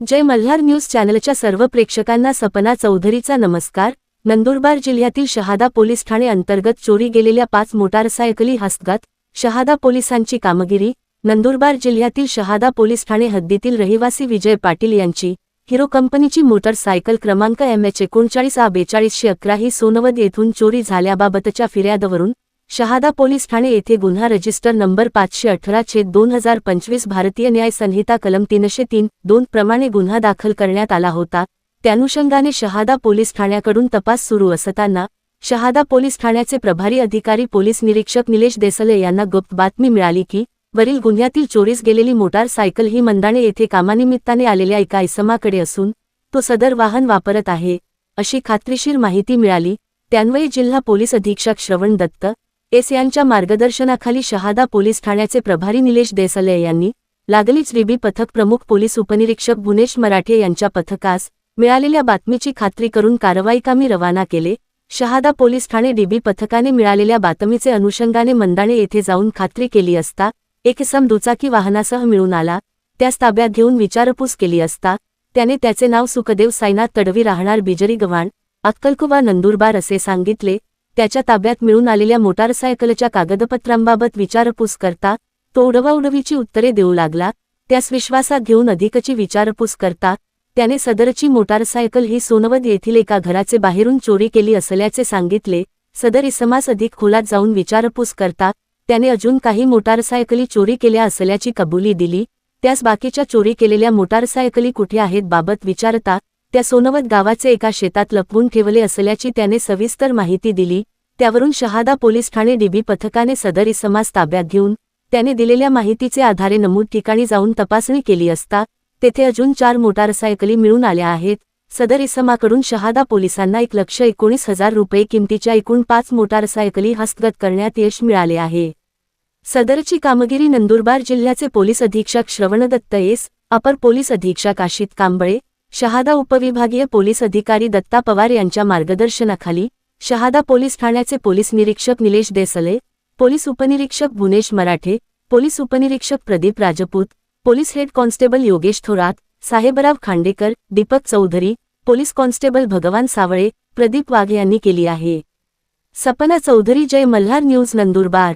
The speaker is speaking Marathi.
जय मल्हार न्यूज चॅनलच्या सर्व प्रेक्षकांना सपना चौधरीचा नमस्कार. नंदुरबार जिल्ह्यातील शहादा पोलीस ठाणे अंतर्गत चोरी गेलेल्या पाच मोटारसायकली हस्तगत शहादा पोलिसांची कामगिरी नंदुरबार जिल्ह्यातील शहादा पोलीस ठाणे हद्दीतील रहिवासी विजय पाटील यांची हिरो कंपनीची मोटरसायकल क्रमांक एम एच एकोणचाळीस आ बेचाळीसशे अकरा ही सोनवद येथून चोरी झाल्याबाबतच्या फिर्यादवरून शहादा पोलीस ठाणे येथे गुन्हा रजिस्टर नंबर पाचशे अठरा छेद दोन हजार पंचवीस भारतीय न्याय संहिता कलम तीनशे तीन दोन प्रमाणे गुन्हा दाखल करण्यात आला होता. त्यानुषंगाने शहादा पोलीस ठाण्याकडून तपास सुरू असताना शहादा पोलीस ठाण्याचे प्रभारी अधिकारी पोलीस निरीक्षक निलेश देसले यांना गुप्त बातमी मिळाली की वरील गुन्ह्यातील चोरीस गेलेली मोटारसायकल ही मंदाणे येथे कामानिमित्ताने आलेल्या एका इसमाकडे असून तो सदर वाहन वापरत आहे अशी खात्रीशीर माहिती मिळाली. त्यान्वये जिल्हा पोलीस अधीक्षक श्रवण दत्त एस यांच्या मार्गदर्शनाखाली शहादा पोलीस ठाण्याचे प्रभारी निलेश देसले यांनी लागलीच रिबी पथक प्रमुख पोलीस उपनिरीक्षक भुनेश मराठे यांच्या पथकास मिळालेल्या बातमीची खात्री करून कारवाईकामी रवाना केले. शहादा पोलीस ठाणे डीबी पथकाने मिळालेल्या बातमीचे अनुषंगाने मंदाणे येथे जाऊन खात्री केली असता एक सम दुचाकी वाहनासह मिळून आला. त्यास ताब्यात घेऊन विचारपूस केली असता त्याने त्याचे नाव सुखदेव साईनाथ तडवी राहणार बिजरी गव्हाण अक्कलकुवा नंदुरबार असे सांगितले. त्याच्या ताब्यात मिळून आलेल्या मोटारसायकलच्या कागदपत्रांबाबत विचारपूस करता तो उडवाउडवीची उत्तरे देऊ लागला त्यास विश्वासात घेऊन अधिकची विचारपूस करता त्याने सदरची मोटारसायकल ही सोनवद येथील एका घराचे बाहेरून चोरी केली असल्याचे सांगितले सदर इसमास अधिक खोलात जाऊन विचारपूस करता त्याने अजून काही मोटारसायकली चोरी केल्या असल्याची कबुली दिली त्यास बाकीच्या चोरी केलेल्या मोटारसायकली कुठे आहेत बाबत विचारता त्या सोनवत गावाचे एका शेतात लपवून ठेवले असल्याची त्याने सविस्तर माहिती दिली त्यावरून शहादा पोलीस ठाणे डीबी पथकाने सदर इसमास ताब्यात घेऊन त्याने दिलेल्या माहितीचे आधारे नमूद ठिकाणी जाऊन तपासणी केली असता तेथे अजून चार मोटारसायकली मिळून आल्या आहेत सदर इसमाकडून शहादा पोलिसांना एक लक्ष एकोणीस हजार रुपये किमतीच्या एकूण पाच मोटारसायकली हस्तगत करण्यात यश मिळाले आहे. सदरची कामगिरी नंदुरबार जिल्ह्याचे पोलीस अधीक्षक श्रवणदत्त एस अपर पोलीस अधीक्षक आशित कांबळे शहादा उपविभागीय पोलीस अधिकारी दत्ता पवार यांच्या मार्गदर्शनाखाली शहादा पोलीस ठाण्याचे पोलीस निरीक्षक निलेश देसले पोलीस उपनिरीक्षक भुनेश मराठे पोलीस उपनिरीक्षक Pradeep Rajput police head constable Yogesh Thorat Sahebrao Khandekar Deepak Chaudhari police constable Bhagwan Sawale Pradeep Wagh यांनी केली आहे. सपना चौधरी जय मल्हार न्यूज नंदुरबार.